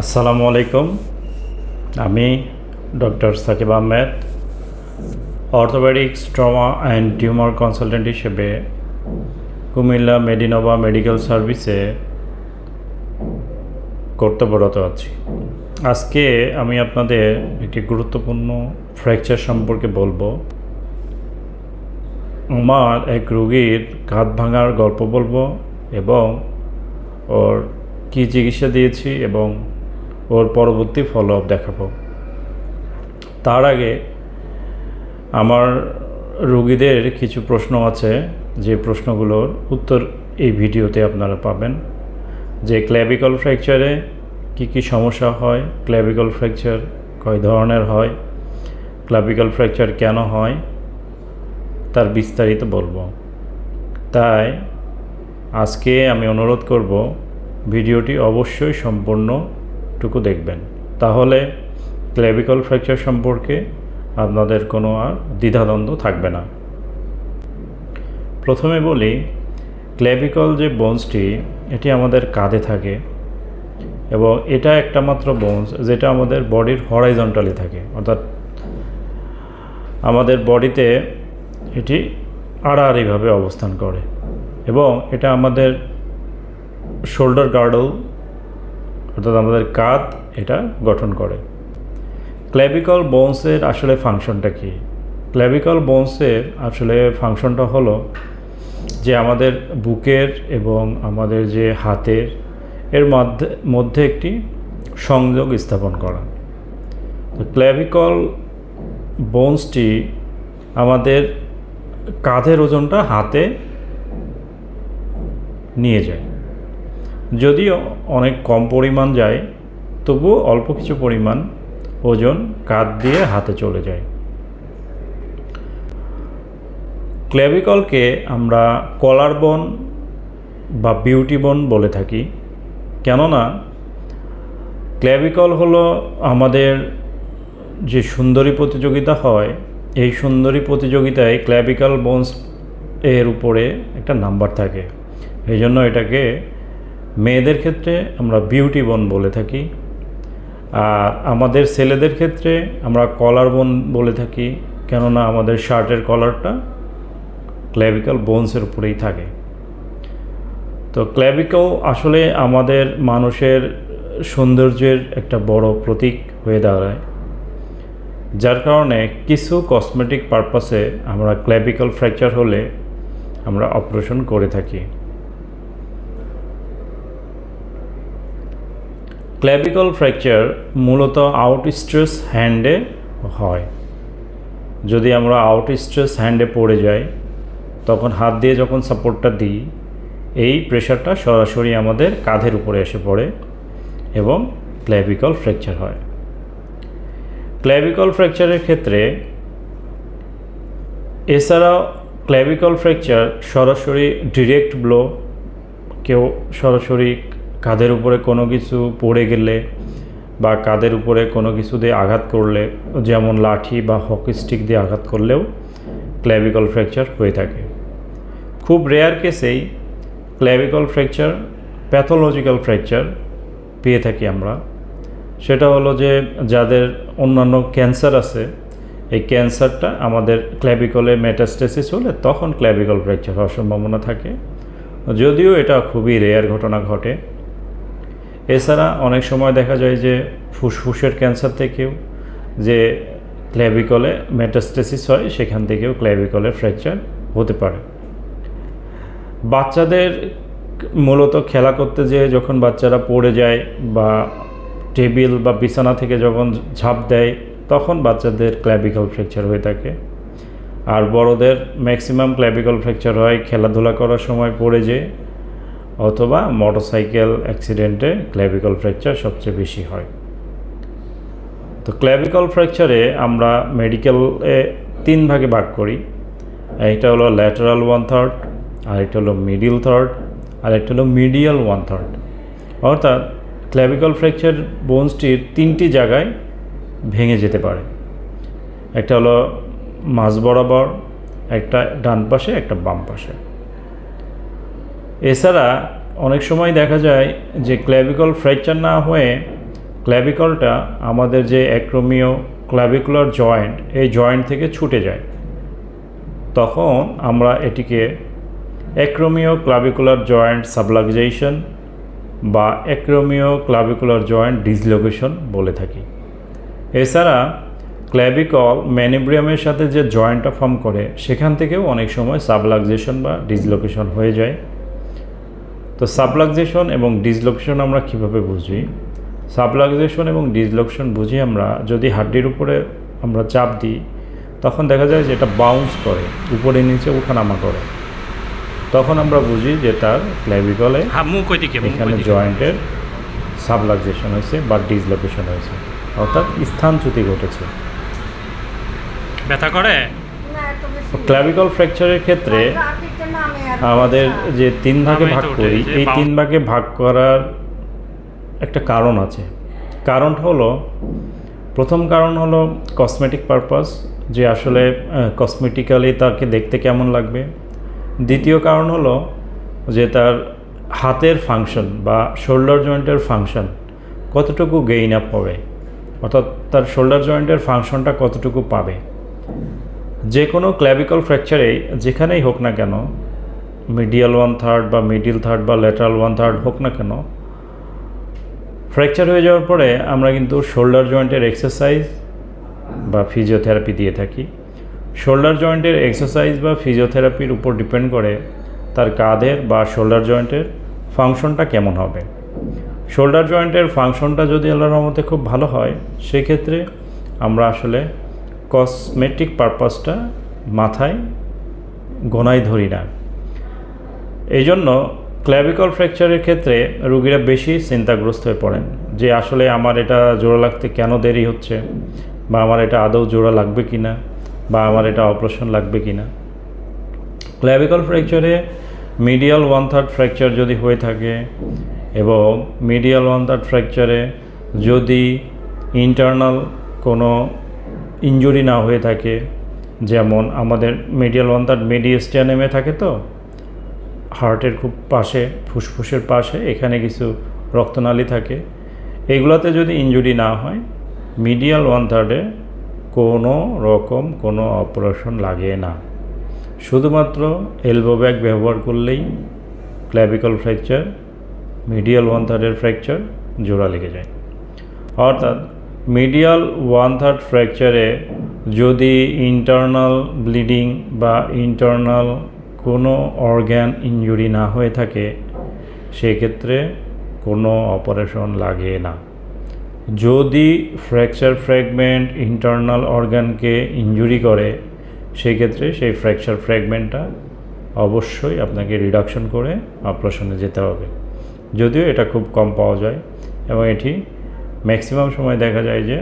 আসসালামু আলাইকুম। আমি doctor Sakib Ahmed, orthopaedics, trauma and tumour consultant হিসেবে কুমিল্লা মেডিনোভা মেডিকেল সার্ভিসে কর্তব্যরত আছি। আজকে আমি আপনাদের একটি গুরুত্বপূর্ণ ফ্র্যাকচার সম্পর্কে বলব। আমার এক রোগীর কাঁধ ভাঙার গল্প বলব এবং ওর কী চিকিৎসা দিয়েছি এবং ওর পরবর্তী ফলো আপ দেখাবো। তার আগে আমার রোগীদের কিছু প্রশ্ন আছে, যে প্রশ্নগুলোর উত্তর এই ভিডিওতে আপনারা পাবেন। যে ক্ল্যাভিকল ফ্র্যাকচারে কি কি সমস্যা হয় ক্ল্যাভিকল ফ্র্যাকচার কয় ধরনের হয় ক্ল্যাভিকল ফ্র্যাকচার কেন হয়, তার বিস্তারিত বলব। তাই আজকে আমি অনুরোধ করব, ভিডিওটি অবশ্যই সম্পূর্ণটুকু দেখবেন। তাহলে ক্ল্যাভিকল ফ্র্যাকচার সম্পর্কে আপনাদের কোনো আর দ্বিধাদ্বন্দ্ব থাকবে না। প্রথমে বলি ক্ল্যাভিকল যে বোনসটি এটি আমাদের কাঁধে থাকে এবং এটা একটা মাত্র বোনস যেটা আমাদের বডির হরাইজন্টালি থাকে। অর্থাৎ আমাদের বডিতে এটি আড়াআড়িভাবে অবস্থান করে এবং এটা আমাদের শোল্ডার গার্ডল অর্থাৎ আমাদের কাঁধ এটা গঠন করে। ক্ল্যাভিকল বোনসের আসলে ফাংশনটা কী? ক্ল্যাভিকল বোনসের আসলে ফাংশনটা হলো যে আমাদের বুকের এবং আমাদের যে হাতের এর মধ্যে মধ্যে একটি সংযোগ স্থাপন করা। তো ক্ল্যাভিকল বোনসটি আমাদের কাঁধের ওজনটা হাতে নিয়ে যায়। যদিও অনেক কম পরিমাণ যায় তবুও অল্প কিছু পরিমাণ ওজন কাঁধ দিয়ে হাতে চলে যায়। ক্ল্যাভিকলকে আমরা কলার বন বা বিউটি বন বলে থাকি। কেননা, ক্ল্যাভিকল হলো আমাদের যে সুন্দরী প্রতিযোগিতা হয়, এই সুন্দরী প্রতিযোগিতায় ক্ল্যাভিকল বোনস এর উপরে একটা নাম্বার থাকে। এই জন্য এটাকে মেয়েদের ক্ষেত্রে আমরা বিউটি বোন বলে থাকি, আর আমাদের ছেলেদের ক্ষেত্রে আমরা কলার বোন বলে থাকি, কেননা আমাদের শার্টের কলারটা ক্ল্যাভিক্যাল বোনসের উপরেই থাকে। তো ক্ল্যাভিক্যাল আসলে আমাদের মানুষের সৌন্দর্যের একটা বড় প্রতীক হয়ে দাঁড়ায়, যার কারণে কিছু কসমেটিক পারপাসে আমরা ক্ল্যাভিক্যাল ফ্র্যাকচার হলে আমরা অপারেশন করে থাকি। ক্ল্যাভিকল ফ্র্যাকচার মূলত আউট স্ট্রেস হ্যান্ডে হয়। যদি আমরা আউট স্ট্রেস হ্যান্ডে পড়ে যাই, তখন হাত দিয়ে যখন সাপোর্টটা দিই, এই প্রেশারটা সরাসরি আমাদের কাঁধের উপরে এসে পড়ে এবং ক্ল্যাভিকল ফ্র্যাকচার হয়। ক্ল্যাভিকল ফ্র্যাকচারের ক্ষেত্রে এছাড়াও ক্ল্যাভিকল ফ্র্যাকচার সরাসরি ডিরেক্ট ব্লো কেউ সরাসরি কাঁধের উপরে কোনো কিছু পড়ে গেলে বা কাঁধের উপরে কোনো কিছু দিয়ে আঘাত করলে, যেমন লাঠি বা হকি স্টিক দিয়ে আঘাত করলেও ক্ল্যাভিকল ফ্র্যাকচার হয়ে থাকে। খুব রেয়ার কেসেই ক্ল্যাভিকল ফ্র্যাকচার প্যাথোলজিক্যাল ফ্র্যাকচার পেয়ে থাকি আমরা। সেটা হলো যে যাদের অন্যান্য ক্যান্সার আছে, এই ক্যান্সারটা আমাদের ক্ল্যাভিকলে মেটাস্টেসিস হলে তখন ক্ল্যাভিকল ফ্র্যাকচার হওয়ার সম্ভাবনা থাকে। যদিও এটা খুবই রেয়ার ঘটনা ঘটে এছাড়া অনেক সময় দেখা যায় যে ফুসফুসের ক্যান্সার থেকেও যে ক্ল্যাভিকলে মেটাস্টেসিস হয়, সেখান থেকেও ক্ল্যাভিকলের ফ্র্যাকচার হতে পারে। বাচ্চাদের মূলত খেলা করতে যেয়ে যখন বাচ্চারা পড়ে যায় বা টেবিল বা বিছানা থেকে যখন ঝাঁপ দেয়, তখন বাচ্চাদের ক্ল্যাভিকল ফ্র্যাকচার হয়ে থাকে। আর বড়দের ম্যাক্সিমাম ক্ল্যাভিকল ফ্র্যাকচার হয়, খেলাধুলা করার সময় পড়ে যেয়ে অথবা মোটরসাইকেল অ্যাক্সিডেন্টে ক্ল্যাভিকল ফ্র্যাকচার সবচেয়ে বেশি হয়। তো ক্ল্যাভিকল ফ্র্যাকচারে আমরা মেডিকেলে তিন ভাগে ভাগ করি। একটা হলো ল্যাটারাল ওয়ান থার্ড আরেকটা হলো মিডিল থার্ড আর একটা হলো মিডিয়াল ওয়ান থার্ড অর্থাৎ ক্ল্যাভিকল ফ্র্যাকচার বোনসটির তিনটি জায়গায় ভেঙে যেতে পারে। একটা হলো মাঝ বরাবর, একটা ডান পাশে, একটা বাম পাশে। এছাড়া অনেক সময় দেখা যায় যে ক্ল্যাভিকল ফ্র্যাকচার না হয়ে ক্ল্যাভিকলটা আমাদের যে অ্যাক্রোমিও ক্ল্যাভিকুলার জয়েন্ট এই জয়েন্ট থেকে ছুটে যায়। তখন আমরা এটিকে অ্যাক্রোমিও ক্লাভিকুলার জয়েন্ট সাবলাক্সেশন বা অ্যাক্রোমিও ক্লাভিকুলার জয়েন্ট ডিসলোকেশন বলে থাকি। এছাড়া ক্ল্যাভিকল ম্যানিব্রিয়ামের সাথে যে জয়েন্টটা ফর্ম করে, সেখান থেকেও অনেক সময় সাবলাগজেশন বা ডিসলোকেশন হয়ে যায়। তো সাবলাক্সেশন এবং ডিসলোকেশন আমরা কীভাবে বুঝি? সাবলাক্সেশন এবং ডিসলোকেশন বুঝি আমরা যদি হাড্ডির উপরে আমরা চাপ দিই তখন দেখা যায় যে এটা বাউন্স করে উপরে নিচে উঠানামা করে। তখন আমরা বুঝি যে তার ক্ল্যাভিকলে এখানে জয়েন্টের সাবলাক্সেশন হয়েছে বা ডিসলোকেশন হয়েছে। অর্থাৎ স্থানচ্যুতি ঘটেছে। ব্যথা করে? ক্ল্যাভিকল ফ্র্যাকচারের ক্ষেত্রে আমাদের যে তিন ভাগে ভাগ করি এই তিন ভাগে ভাগ করার একটা কারণ আছে। কারণটা হলো প্রথম কারণ হলো কসমেটিক পারপাস যে আসলে কসমেটিক্যালি তাকে দেখতে কেমন লাগবে। দ্বিতীয় কারণ হলো যে তার হাতের ফাংশন বা শোল্ডার জয়েন্টের ফাংশন কতটুকু গেইন আপ হবে অর্থাৎ তার শোল্ডার জয়েন্টের ফাংশনটা কতটুকু পাবে। যে কোনো ক্ল্যাভিকল ফ্র্যাকচারে যেখানেই হোক না কেন মিডিয়াল ওয়ান থার্ড বা মিডিল থার্ড বা ল্যাটারাল ওয়ান থার্ড হোক না কেন, ফ্র্যাকচার হয়ে যাওয়ার পরে আমরা কিন্তু শোল্ডার জয়েন্টের এক্সারসাইজ বা ফিজিওথেরাপি দিয়ে থাকি। শোল্ডার জয়েন্টের এক্সারসাইজ বা ফিজিওথেরাপির উপর ডিপেন্ড করে তার কাঁধের বা শোল্ডার জয়েন্টের ফাংশনটা কেমন হবে। শোল্ডার জয়েন্টের ফাংশনটা যদি আল্লাহর রহমতে খুব ভালো হয়, সেক্ষেত্রে আমরা আসলে কসমেটিক পারপাসটা মাথায় গোনায় ধরি না। এই জন্য ক্ল্যাভিকল ফ্র্যাকচারের ক্ষেত্রে রুগীরা বেশি চিন্তাগ্রস্ত হয়ে পড়েন যে আসলে আমার এটা জোড়া লাগতে কেন দেরি হচ্ছে? বা আমার এটা আদৌ জোড়া লাগবে কি না বা আমার এটা অপারেশন লাগবে কি না ক্ল্যাভিকল ফ্র্যাকচারে মিডিয়াল ওয়ান থার্ড ফ্র্যাকচার যদি হয়ে থাকে এবং মিডিয়াল ওয়ান থার্ড ফ্র্যাকচারে যদি ইন্টারনাল কোনো ইনজুরি না হয়ে থাকে, যেমন আমাদের মিডিয়াল ওয়ান থার্ড মিডিয়াস্টিয়ানেমে থাকে তো হার্টের খুব পাশে, ফুসফুসের পাশে, এখানে কিছু রক্তনালী থাকে। এগুলোতে যদি ইনজুরি না হয় মিডিয়াল ওয়ান থার্ডে কোনো রকম কোনো অপারেশন লাগে না। শুধুমাত্র এলবো ব্যাগ ব্যবহার করলেই ক্ল্যাভিকল ফ্র্যাকচার মিডিয়াল ওয়ান থার্ডের ফ্র্যাকচার জোড়া লেগে যায়। অর্থাৎ মিডিয়াল ওয়ান থার্ড ফ্র্যাকচারে যদি ইন্টারনাল ব্লিডিং বা ইন্টারনাল কোনো অর্গ্যান ইনজুরি না হয়ে থাকে, সেক্ষেত্রে কোনো অপারেশন লাগে না। যদি ফ্র্যাকচার ফ্র্যাগমেন্ট ইন্টারনাল অর্গানকে ইনজুরি করে, সেক্ষেত্রে সেই ফ্র্যাকচার ফ্র্যাগমেন্টটা অবশ্যই আপনাকে রিডাকশন করে অপারেশনে যেতে হবে। যদিও এটা খুব কম পাওয়া যায় এবং এটি ম্যাক্সিমাম সময় দেখা যায় যে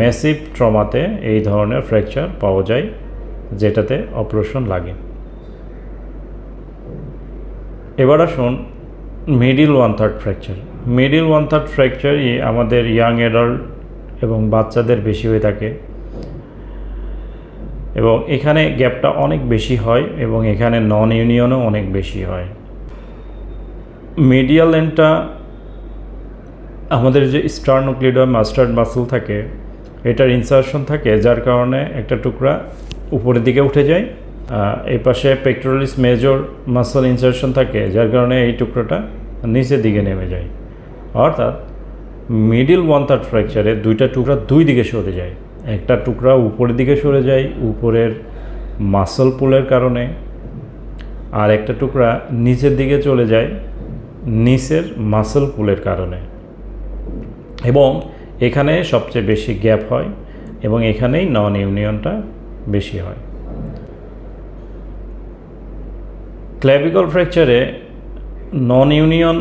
ম্যাসিভ ট্রমাতে এই ধরনের ফ্র্যাকচার পাওয়া যায়, যেটাতে অপারেশন লাগে। এবার আসুন middle one third fracture middle one third ফ্র্যাকচারই আমাদের ইয়াং অ্যাডাল্ট এবং বাচ্চাদের বেশি হয়ে থাকে এবং এখানে গ্যাপটা অনেক বেশি হয় এবং এখানে নন ইউনিয়নও অনেক বেশি হয়। মিডিয়াল লেনটা আমাদের যে স্টার্নোক্লিডয় মাস্টার্ড মাসল থাকে, এটার ইনসার্শন থাকে, যার কারণে একটা টুকরা উপরের দিকে উঠে যায়। এই পাশে পেক্টোরালিস মেজর মাসল ইনসার্শন থাকে, যার কারণে এই টুকরোটা নিচের দিকে নেমে যায়। অর্থাৎ মিডিল ওয়ান থার্ড ফ্র্যাকচারে দুইটা টুকরা দুই দিকে সরে যায়। একটা টুকরা উপরের দিকে সরে যায়, উপরের মাসল পুলের কারণে। আর একটা টুকরা নিচের দিকে চলে যায়, নিচের মাসল পুলের কারণে। এবং এখানে সবচেয়ে বেশি গ্যাপ হয় এবং এখানেই নন ইউনিয়নটা বেশি হয়। ক্ল্যাভিকল ফ্র্যাকচারে নন ইউনিয়ন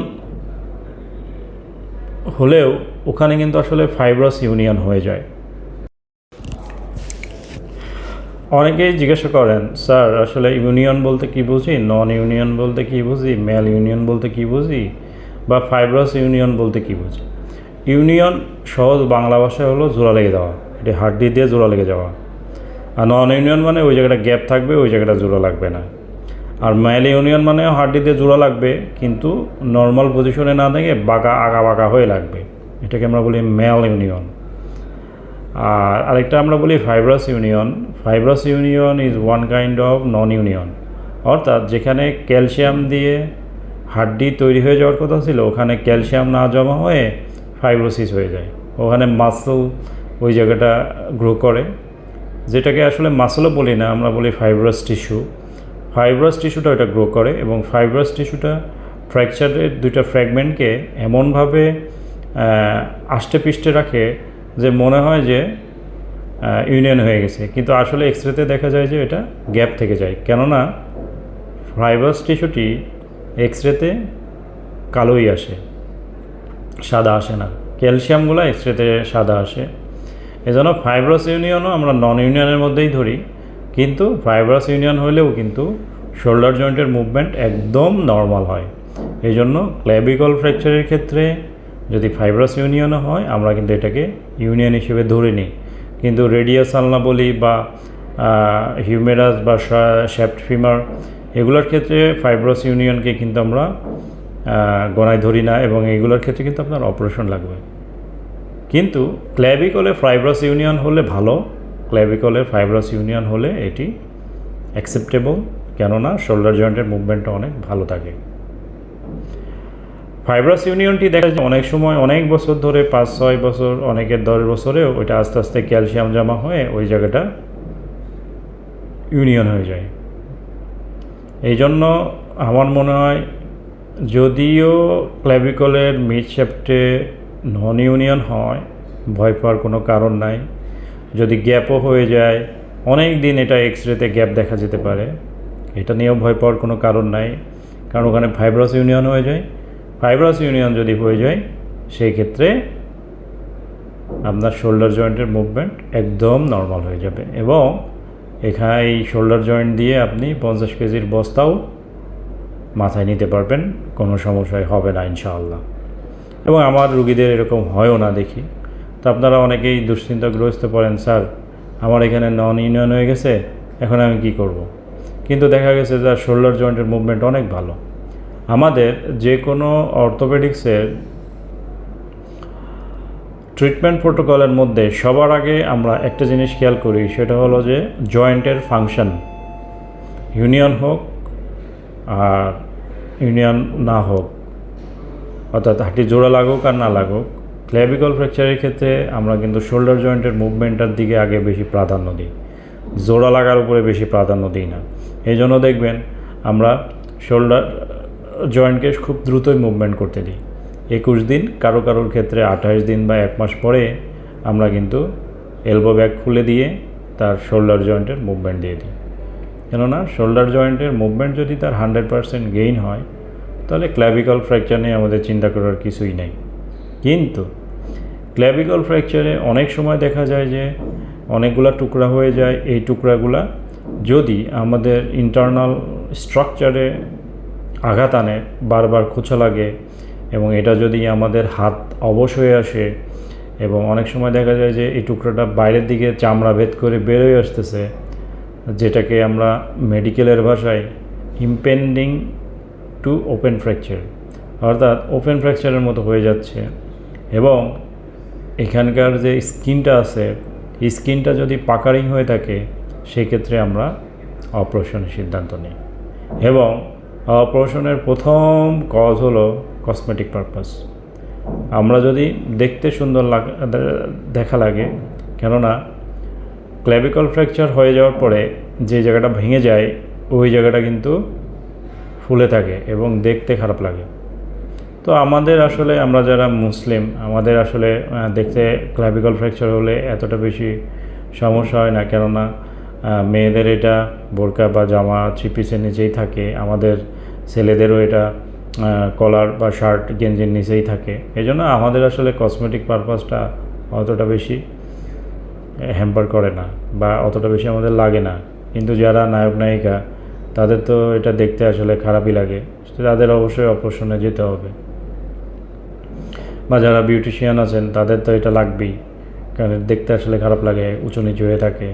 হলেও ওখানে কিন্তু আসলে ফাইব্রাস ইউনিয়ন হয়ে যায়। অনেকেই জিজ্ঞাসা করেন, স্যার, আসলে ইউনিয়ন বলতে কি বুঝি? নন ইউনিয়ন বলতে কি বুঝি? মেল ইউনিয়ন বলতে কি বুঝি? বা ফাইব্রাস ইউনিয়ন বলতে কি বুঝি? ইউনিয়ন সহজ বাংলা ভাষায় হলো জোড়া লেগে যাওয়া। এটি হাড্ডি দিয়ে জোড়া লেগে যাওয়া। আর নন ইউনিয়ন মানে ওই জায়গাটা গ্যাপ থাকবে, ওই জায়গাটা জোড়া লাগবে না। আর মেল ইউনিয়ন মানে হাড্ডি দিয়ে জোড়া লাগবে, কিন্তু নর্মাল পজিশনে না থেকে বাঁকা, আগা বাঁকা হয়ে লাগবে। এটাকে আমরা বলি মেল ইউনিয়ন আর আরেকটা আমরা বলি fibrous union fibrous union is one kind of non union অর্থাৎ যেখানে ক্যালসিয়াম দিয়ে হাড্ডি তৈরি হয়ে যাওয়ার কথা ছিল, ওখানে ক্যালসিয়াম না জমা হয়ে ফাইব্রোসিস হয়ে যায়। ওখানে মাসল ওই জায়গাটা গ্রো করে। যেটাকে আসলে মাসলও বলি না, আমরা বলি ফাইব্রাস টিস্যু ফাইব্রাস টিস্যুটা ওটা গ্রো করে এবং ফাইব্রাস টিস্যুটা ফ্র্যাকচারের দুইটা ফ্র্যাগমেন্টকে এমনভাবে আষ্টে পিষ্টে রাখে যে মনে হয় যে ইউনিয়ন হয়ে গেছে। কিন্তু আসলে এক্স রেতে দেখা যায় যে এটা গ্যাপ থেকে যায়। কেননা ফাইব্রাস টিস্যুটি এক্স রেতে কালোই আসে, সাদা আসে না। ক্যালসিয়ামগুলো এক্স রেতে সাদা আসে। এজন্য ফাইব্রাস ইউনিয়নও আমরা নন ইউনিয়নের মধ্যেই ধরি। কিন্তু ফাইব্রাস ইউনিয়ন হলেও কিন্তু শোল্ডার জয়েন্টের মুভমেন্ট একদম নর্মাল হয়। এই জন্য ক্ল্যাবিকল ফ্র্যাকচারের ক্ষেত্রে যদি ফাইব্রাস ইউনিয়নও হয়, আমরা কিন্তু এটাকে ইউনিয়ন হিসেবে ধরে নিই। কিন্তু রেডিয়াস আলনা বলি বা হিউমেরাস বা শ্যাফট ফিমার এগুলোর ক্ষেত্রে ফাইব্রাস ইউনিয়নকে কিন্তু আমরা গণায় ধরি না এবং এগুলোর ক্ষেত্রে কিন্তু আপনার অপারেশন লাগবে। কিন্তু ক্ল্যাবিকলে ফাইব্রাস ইউনিয়ন হলে ভালো। ক্ল্যাবিকলে ফাইব্রাস ইউনিয়ন হলে এটি অ্যাকসেপ্টেবল কেননা শোল্ডার জয়েন্টের মুভমেন্টটা অনেক ভালো থাকে। ফাইব্রাস ইউনিয়নটি দেখা যায় অনেক সময়, অনেক বছর ধরে, পাঁচ, ছয় বছর, অনেকের দশ বছরেও ওইটা আস্তে আস্তে ক্যালসিয়াম জমা হয়ে ওই জায়গাটা ইউনিয়ন হয়ে যায়। এই জন্য আমার মনে হয় যদিও ক্ল্যাভিকলের মিড শেফটে নন ইউনিয়ন হয়, ভয় পাওয়ার কোনো কারণ নাই যদি গ্যাপও হয়ে যায়, অনেক দিন এটা এক্স রেতে গ্যাপ দেখা যেতে পারে। এটা নিয়েও ভয় পাওয়ার কোনো কারণ নাই, কারণ ওখানে ফাইব্রাস ইউনিয়ন হয়ে যায়। ফাইব্রাস ইউনিয়ন যদি হয়ে যায়, সেই ক্ষেত্রে আপনার শোল্ডার জয়েন্টের মুভমেন্ট একদম নর্মাল হয়ে যাবে এবং এখানে এই শোল্ডার জয়েন্ট দিয়ে আপনি পঞ্চাশ কেজির বস্তাও মাথায় নিতে পারবেন, কোনো সমস্যায় হবে না ইনশাআল্লাহ। এবং আমার রুগীদের এরকম হয়ও না দেখি। তো আপনারা অনেকেই দুশ্চিন্তাগ্রস্ত পড়েন, স্যার, আমার এখানে নন ইউনিয়ন হয়ে গেছে, এখন আমি কি করব। কিন্তু দেখা গেছে যে শোল্ডার জয়েন্টের মুভমেন্ট অনেক ভালো আমাদের যে কোনো অর্থোপেডিক্সের ট্রিটমেন্ট প্রোটোকলের মধ্যে সবার আগে আমরা একটা জিনিস খেয়াল করি, সেটা হলো যে জয়েন্টের ফাংশন ইউনিয়ন হোক আর ইউনিয়ন না হোক, অর্থাৎ হাঁটি জোড়া লাগুক আর না লাগুক ক্ল্যাভিকল ফ্র্যাকচারের ক্ষেত্রে আমরা কিন্তু শোল্ডার জয়েন্টের মুভমেন্টটার দিকে আগে বেশি প্রাধান্য দিই। জোড়া লাগার উপরে বেশি প্রাধান্য দিই না। এই জন্য দেখবেন আমরা শোল্ডার জয়েন্টকে খুব দ্রুতই মুভমেন্ট করতে দিই। একুশ দিন, কারও কারোর ক্ষেত্রে আঠাশ দিন বা এক মাস পরে আমরা কিন্তু এলবো ব্যাগ খুলে দিয়ে তার শোল্ডার জয়েন্টের মুভমেন্ট দিয়ে দিই। কেননা শোল্ডার জয়েন্টের মুভমেন্ট যদি তার হান্ড্রেড পারসেন্ট গেইন হয়, তাহলে ক্ল্যাভিকল ফ্র্যাকচার নিয়ে আমাদের চিন্তা করার কিছুই নেই। কিন্তু ক্ল্যাভিকল ফ্র্যাকচারে অনেক সময় দেখা যায় যে অনেকগুলা টুকরা হয়ে যায়। এই টুকরাগুলা যদি আমাদের ইন্টারনাল স্ট্রাকচারে আঘাত আনে, বারবার খোঁচা লাগে এবং এটা যদি আমাদের হাত অবশ হয়ে আসে এবং অনেক সময় দেখা যায় যে এই টুকরাটা বাইরের দিকে চামড়া ভেদ করে বেরোয় আসতেছে, যেটাকে আমরা মেডিকেলের ভাষায় ইম্পেন্ডিং টু ওপেন ফ্র্যাকচার অর্থাৎ ওপেন ফ্র্যাকচারের মতো হয়ে যাচ্ছে এবং এখানকার যে স্কিনটা আছে স্কিনটা যদি পাকারিং হয়ে থাকে, সেক্ষেত্রে আমরা অপারেশনের সিদ্ধান্ত নিই। এবং অপারেশনের প্রথম কজ হলো কসমেটিক পারপাস আমরা যদি দেখতে সুন্দর দেখা লাগে, কেননা ক্ল্যাভিকল ফ্র্যাকচার হয়ে যাওয়ার পরে যে জায়গাটা ভেঙে যায়, ওই জায়গাটা কিন্তু ফুলে থাকে এবং দেখতে খারাপ লাগে। তো আমাদের আসলে, আমরা যারা মুসলিম, আমাদের আসলে দেখতে ক্ল্যাভিকল ফ্র্যাকচার হলে এতটা বেশি সমস্যা হয় না। কেননা মেয়েদের এটা বোরকা বা জামা থ্রি পিসের নিচেই থাকে, আমাদের ছেলেদেরও এটা কলার বা শার্ট, গেঞ্জির নিচেই থাকে। এই জন্য আমাদের আসলে কসমেটিক পারপাসটা অতটা বেশি হ্যাম্পার করে না বা অতটা বেশি আমাদের লাগে না। কিন্তু যারা নায়ক, নায়িকা, তাদের তো এটা দেখতে আসলে খারাপই লাগে। তাদের অবশ্যই অপারেশনে যেতে হবে। বা যারা বিউটিশিয়ান আছেন, তাদের তো এটা লাগবেই, কারণ দেখতে আসলে খারাপ লাগে, উঁচু নিচু হয়ে থাকে।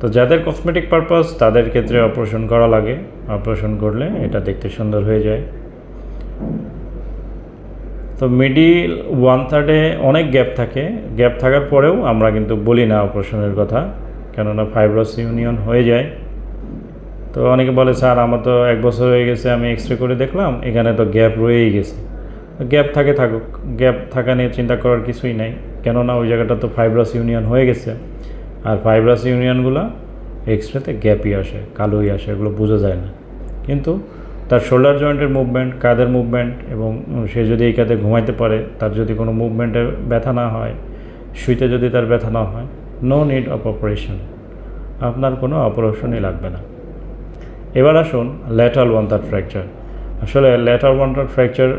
তো যাদের কসমেটিক পারপাস তাদের ক্ষেত্রে অপারেশন করা লাগে। অপারেশন করলে এটা দেখতে সুন্দর হয়ে যায়। তো মিডিল ওয়ান থার্ডে অনেক গ্যাপ থাকে। গ্যাপ থাকার পরেও আমরা কিন্তু বলি না অপারেশনের কথা, কেননা ফাইব্রাস ইউনিয়ন হয়ে যায়। তো অনেকে বলে, স্যার, আমার তো এক বছর হয়ে গেছে, আমি এক্স রে করে দেখলাম, এখানে তো গ্যাপ রয়েই গেছে। গ্যাপ থাকে থাকুক, গ্যাপ থাকা নিয়ে চিন্তা করার কিছুই নাই। কেননা ওই জায়গাটা তো ফাইব্রাস ইউনিয়ন হয়ে গেছে। আর ফাইব্রাস ইউনিয়নগুলো এক্স রেতে গ্যাপই আসে, কালোই আসে, এগুলো বোঝা যায় না। কিন্তু তার শোল্ডার জয়েন্টের মুভমেন্ট কাঁধের মুভমেন্ট এবং সে যদি এই কাঁধে ঘুমাইতে পারে, তার যদি কোনো মুভমেন্টে ব্যথা না হয়, শুইতে যদি তার ব্যথা না হয় নো নিড অফ অপারেশন আপনার কোনো অপারেশনই লাগবে না। এবার আসুন ল্যাটাল ওয়ান থার্ড ফ্র্যাকচার আসলে ল্যাটার ওয়ান থার্ড ফ্র্যাকচার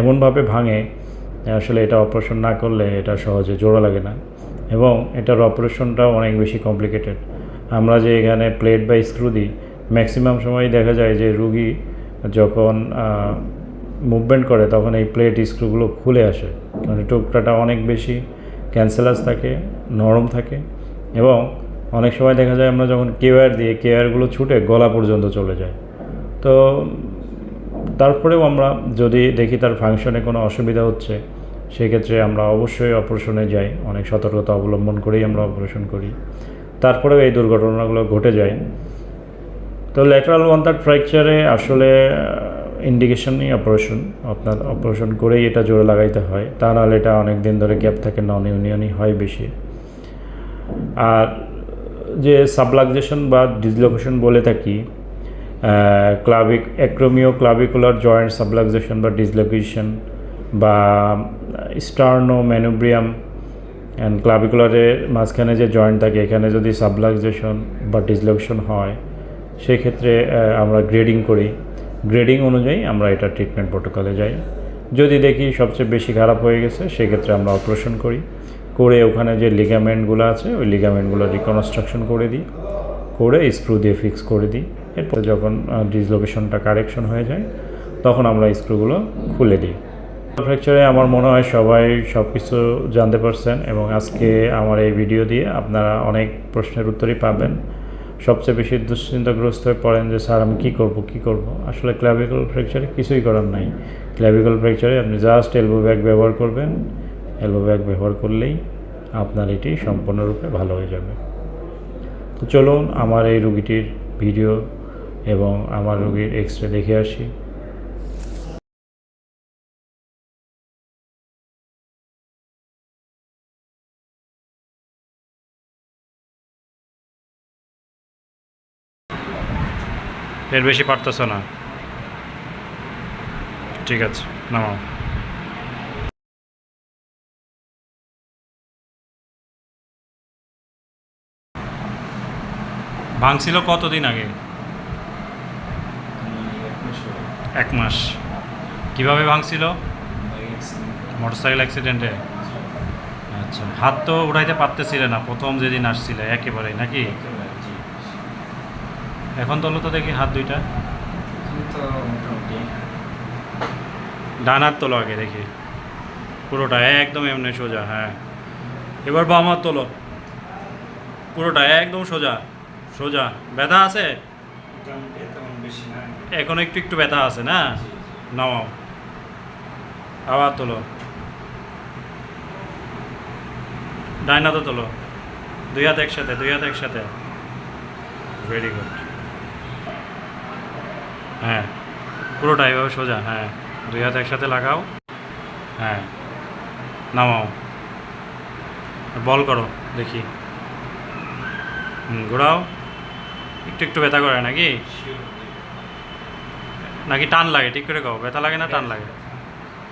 এমনভাবে ভাঙে, আসলে এটা অপারেশন না করলে এটা সহজে জোড়া লাগে না। এবং এটার অপারেশনটাও অনেক বেশি কমপ্লিকেটেড। আমরা যে এখানে প্লেট বা স্ক্রু দিই, ম্যাক্সিমাম সময় দেখা যায় যে রুগী যখন মুভমেন্ট করে তখন এই প্লেট স্ক্রুগুলো খুলে আসে। মানে টুকরাটা অনেক বেশি ক্যান্সেলাস থাকে, নরম থাকে এবং অনেক সময় দেখা যায় আমরা যখন কেয়ার দিয়ে কেয়ারগুলো ছুটে গলা পর্যন্ত চলে যায়। তো তারপরেও আমরা যদি দেখি তার ফাংশনে কোনো অসুবিধা হচ্ছে, সেক্ষেত্রে আমরা অবশ্যই অপারেশনে যাই, অনেক সতর্কতা অবলম্বন করেই আমরা অপারেশন করি। তারপরেও এই দুর্ঘটনাগুলো ঘটে যায়। তো ল্যাটারাল ওয়ান থার্ড ফ্র্যাকচারে আসলে ইন্ডিকেশনই অপারেশন আপনার অপারেশন করেই এটা জোরে লাগাইতে হয়। তা নাহলে এটা অনেক দিন ধরে গ্যাপ থাকে নন ইউনিয়নই হয় বেশি। আর যে সাবলাক্সেশন বা ডিসলোকেশন বলে থাকি ক্লাবিক অ্যাক্রোমিও ক্লাবিকুলার জয়েন্ট সাবলাক্সেশন বা ডিসলোকেশন বা স্টার্নো ম্যানুব্রিয়াম অ্যান্ড ক্লাবিকুলারের মাঝখানে যে জয়েন্ট থাকে, এখানে যদি সাবলাক্সেশন বা ডিসলোকেশন হয়, সেক্ষেত্রে আমরা গ্রেডিং করি। গ্রেডিং অনুযায়ী আমরা এটা ট্রিটমেন্ট প্রোটোকলে যাই। যদি দেখি সবচেয়ে বেশি খারাপ হয়ে গেছে, সেক্ষেত্রে আমরা অপারেশন করি। করে ওখানে যে লিগামেন্টগুলো আছে, ওই লিগামেন্টগুলো রিকনস্ট্রাকশন করে দিই। করে স্ক্রু দিয়ে ফিক্স করে দিই। এরপর যখন ডিসলোকেশনটা কারেকশন হয়ে যায়, তখন আমরা স্ক্রুগুলো খুলে দিই। ফ্র্যাকচারে আমার মনে হয় সবাই সব কিছু জানতে পারছেন এবং আজকে আমার এই ভিডিও দিয়ে আপনারা অনেক প্রশ্নের উত্তরই পাবেন। সবচেয়ে বেশি দুশ্চিন্তাগ্রস্ত হয়ে পড়েন যে, স্যার, আমি কী করব কী করব? আসলে ক্ল্যাভিকল ফ্র্যাকচারে কিছুই করার নাই। ক্ল্যাভিকল ফ্র্যাকচারে আপনি জাস্ট এলবো ব্যাগ ব্যবহার করবেন। এলবো ব্যাগ ব্যবহার করলেই আপনার এটি সম্পূর্ণরূপে ভালো হয়ে যাবে। তো চলুন, আমার এই রুগীটির ভিডিও এবং আমার রুগীর এক্স রে দেখে আসি। এর বেশি পারতেছো না। ঠিক আছে, নামাও। ভাঙছিল কতদিন আগে? এক মাস। কীভাবে ভাঙছিল? মোটরসাইকেল অ্যাক্সিডেন্টে আচ্ছা হাত তো উঠাইতে পারতেছিলে না, প্রথম যেদিন আসছিলে একেবারেই নাকি? এখন তোলো তো দেখি হাত দুইটা। ডান হাত তোলো আগে দেখি। পুরোটা একদম এমনি সোজা হ্যাঁ। এবার বাম হাত তোলো। পুরোটা একদম সোজা সোজা। ব্যথা আছে? এখন একটু একটু ব্যথা আছে না? নামাও। আবার তোলো। ডাইন হাতে তোলো। দুই হাত একসাথে, দুই হাত একসাথে। ভেরি গুড হ্যাঁ। পুরোটা এভাবে সোজা হ্যাঁ। দুই হাত একসাথে লাগাও। হ্যাঁ। নামাও। বল করো, দেখি। হুম, ঘোরাও। একটু একটু ব্যথা করে নাকি? নাকি টান লাগে ঠিক করে কও? ব্যথা লাগে না টান লাগে?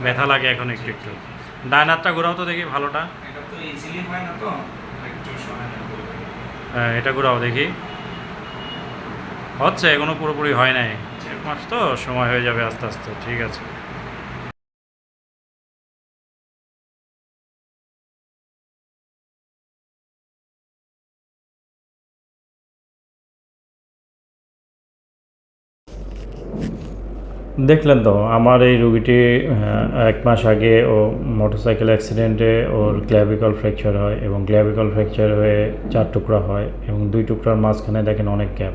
ব্যথা লাগে এখন একটু একটু। ডান হাতটা ঘোরাও তো দেখি ভালোটা। হয় হ্যাঁ এটা ঘোরাও দেখি। হচ্ছে এখনও পুরোপুরি হয় নাই। এক মাস তো সময় হয়ে যাবে আস্তে আস্তে ঠিক আছে। দেখলেন তো, আমার এই রুগীটি এক মাস আগে ও মোটরসাইকেল অ্যাক্সিডেন্টে ওর ক্ল্যাভিকল ফ্র্যাকচার হয় এবং ক্ল্যাভিকল ফ্র্যাকচার হয়ে চার টুকরা হয় এবং দুই টুকরার মাঝখানে দেখেন অনেক গ্যাপ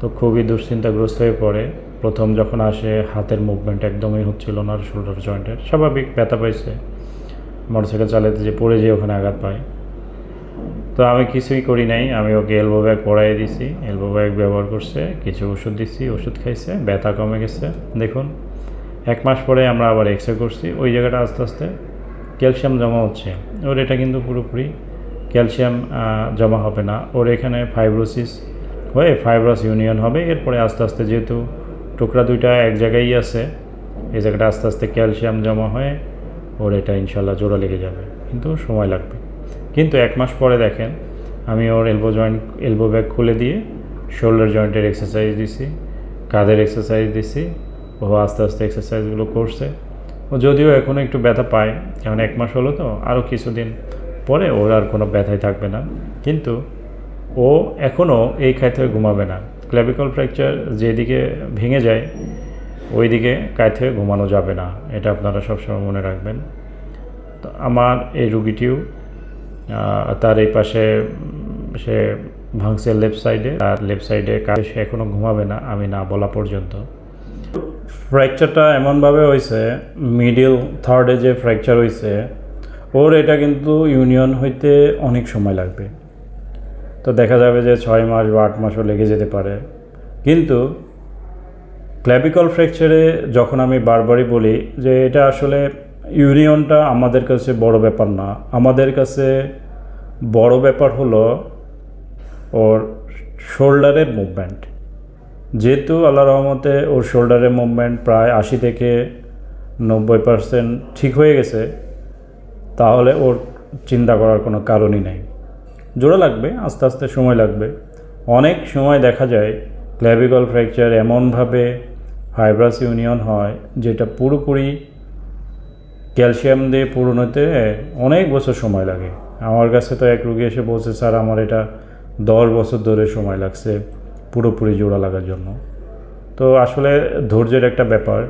তো খুবই দুশ্চিন্তাগ্রস্ত হয়ে পড়ে। প্রথম যখন আসে, হাতের মুভমেন্ট একদমই হচ্ছিল না শোল্ডার জয়েন্টের স্বাভাবিক ব্যথা পাইছে। মোটরসাইকেল চালাতে যে পড়ে যেয়ে ওখানে আঘাত পায়। তো আমি কিছুই করি নাই। আমি ওকে এলবো ব্যাগ পরাই দিছি। এলবো ব্যাগ ব্যবহার করছে, কিছু ওষুধ দিচ্ছি ওষুধ খাইছে, ব্যথা কমে গেছে। দেখুন, এক মাস পরে আমরা আবার এক্স রে করছি। ওই জায়গাটা আস্তে আস্তে ক্যালসিয়াম জমা হচ্ছে। ওর এটা কিন্তু পুরোপুরি ক্যালসিয়াম জমা হবে না। ওর এখানে ফাইব্রোসিস হয়ে ফাইব্রাস ইউনিয়ন হবে। এরপরে আস্তে আস্তে যেহেতু টুকরা দুইটা এক জায়গায় আছে, এই জায়গাটা আস্তে আস্তে ক্যালসিয়াম জমা হয়ে ওর এটা ইনশাল্লাহ জোড়া লেগে যাবে। কিন্তু সময় লাগবে। কিন্তু এক মাস পরে দেখেন, আমি ওর এলবো জয়েন্ট এলবো ব্যাগ খুলে দিয়ে শোল্ডার জয়েন্টের এক্সারসাইজ দিছি, কাঁধের এক্সারসাইজ দিছি, ও আস্তে আস্তে এক্সারসাইজগুলো করছে। ও যদিও এখনও একটু ব্যথা পায় কারণ এক মাস হলো তো আরও কিছুদিন পরে ওর আর কোনো ব্যথাই থাকবে না। কিন্তু ও এখনও এই খায় থেকে ঘুমাবে না। ক্ল্যাভিকল ফ্র্যাকচার যেদিকে ভেঙে যায় ওই দিকে কায় থেকে ঘুমানো যাবে না। এটা আপনারা সবসময় মনে রাখবেন। তো আমার এই রুগীটিও তার এই পাশে সে ভাঙছে লেফট সাইডে আর লেফট সাইডে কাজ সে এখনও ঘুমাবে না, আমি না বলা পর্যন্ত। ফ্র্যাকচারটা এমনভাবে হয়েছে মিডিল থার্ডে যে ফ্র্যাকচার হয়েছে ওর এটা কিন্তু ইউনিয়ন হইতে অনেক সময় লাগবে। তো দেখা যাবে যে ছয় মাস বা আট মাসও লেগে যেতে পারে। কিন্তু ক্ল্যাভিকল ফ্র্যাকচারে যখন আমি বারবারই বলি যে এটা আসলে ইউনিয়নটা আমাদের কাছে বড় ব্যাপার না। আমাদের কাছে বড় ব্যাপার হলো ওর শোল্ডারের মুভমেন্ট। যেহেতু আল্লাহ রহমতে ওর শোল্ডারের মুভমেন্ট প্রায় আশি থেকে নব্বই পার্সেন্ট ঠিক হয়ে গেছে, তাহলে ওর চিন্তা করার কোনো কারণই নেই। জোড়া লাগবে, আস্তে আস্তে সময় লাগবে। অনেক সময় দেখা যায় ক্ল্যাভিকল ফ্র্যাকচার এমনভাবে ফাইব্রাস ইউনিয়ন হয়, যেটা পুরোপুরি ক্যালসিয়াম দিয়ে পূরণ হতে অনেক বছর সময় লাগে। আমার কাছে তো এক রুগী এসে বলছে, স্যার, আমার এটা দশ বছর ধরে সময় লাগছে পুরোপুরি জোড়া লাগার জন্য। তো আসলে ধৈর্যের একটা ব্যাপার।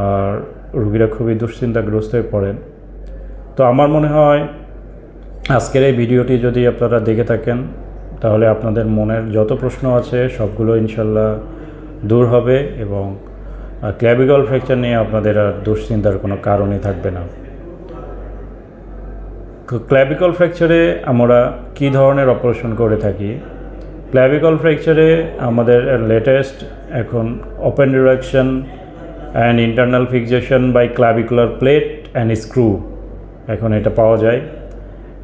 আর রুগীরা খুবই দুশ্চিন্তাগ্রস্ত হয়ে পড়েন। তো আমার মনে হয় আজকের এই ভিডিওটি যদি আপনারা দেখে থাকেন, তাহলে আপনাদের মনের যত প্রশ্ন আছে সবগুলো ইনশাল্লাহ দূর হবে এবং ক্ল্যাভিকল ফ্র্যাকচার নিয়ে আপনাদের আর দুশ্চিন্তার কোনো কারণই থাকবে না। তো ক্ল্যাভিকল ফ্র্যাকচারে আমরা কী ধরনের অপারেশন করে থাকি? ক্ল্যাভিকল ফ্র্যাকচারে আমাদের লেটেস্ট এখন open direction and internal fixation by clavicular plate and screw এখন এটা পাওয়া যায়।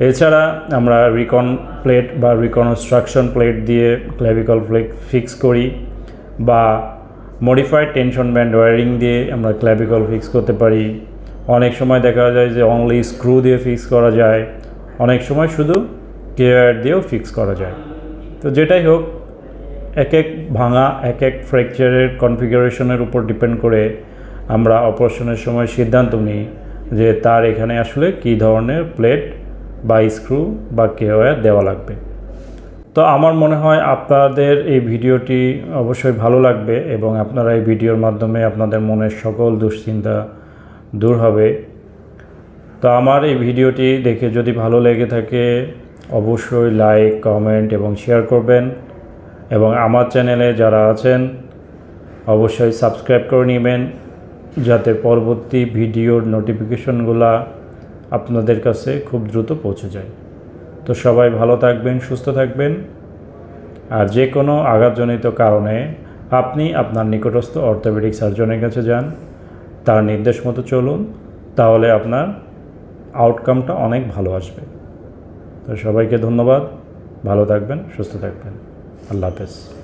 এছাড়া আমরা রিকন প্লেট বা রিকনস্ট্রাকশন প্লেট দিয়ে ক্ল্যাভিকল প্লেট ফিক্স করি বা মডিফাইড টেনশন ব্যান্ড ওয়ারিং দিয়ে আমরা ক্ল্যাভিকল ফিক্স করতে পারি। অনেক সময় দেখা যায় যে অনলি স্ক্রু দিয়ে ফিক্স করা যায়। অনেক সময় শুধু কেয়ার দিয়েও ফিক্স করা যায়। তো যেটাই হোক, এক এক ভাঙা, এক এক ফ্র্যাকচারের কনফিগারেশনের উপর ডিপেন্ড করে আমরা অপারেশনের সময় সিদ্ধান্ত নিই যে তার এখানে আসলে কী ধরনের প্লেট বা স্ক্রু বা কেওয়ার দেওয়া লাগবে। তো আমার মনে হয় আপনাদের এই ভিডিওটি অবশ্যই ভালো লাগবে এবং আপনারা এই ভিডিওর মাধ্যমে আপনাদের মনের সকল দুশ্চিন্তা দূর হবে। তো আমার এই ভিডিওটি দেখে যদি ভালো লেগে থাকে, অবশ্যই লাইক, কমেন্ট এবং শেয়ার করবেন এবং আমার চ্যানেলে যারা আছেন, অবশ্যই সাবস্ক্রাইব করে নেবেন যাতে পরবর্তী ভিডিওর নোটিফিকেশনগুলো আপনাদের কাছে খুব দ্রুত পৌঁছে যায়। তো সবাই ভালো থাকবেন, সুস্থ থাকবেন। আর যে কোনো আঘাতজনিত কারণে আপনি আপনার নিকটস্থ অর্থোপেডিক সার্জনের কাছে যান, তার নির্দেশ মতো চলুন, তাহলে আপনার আউটকামটা অনেক ভালো আসবে। তো সবাইকে ধন্যবাদ, ভালো থাকবেন, সুস্থ থাকবেন। আল্লাহ হাফেজ।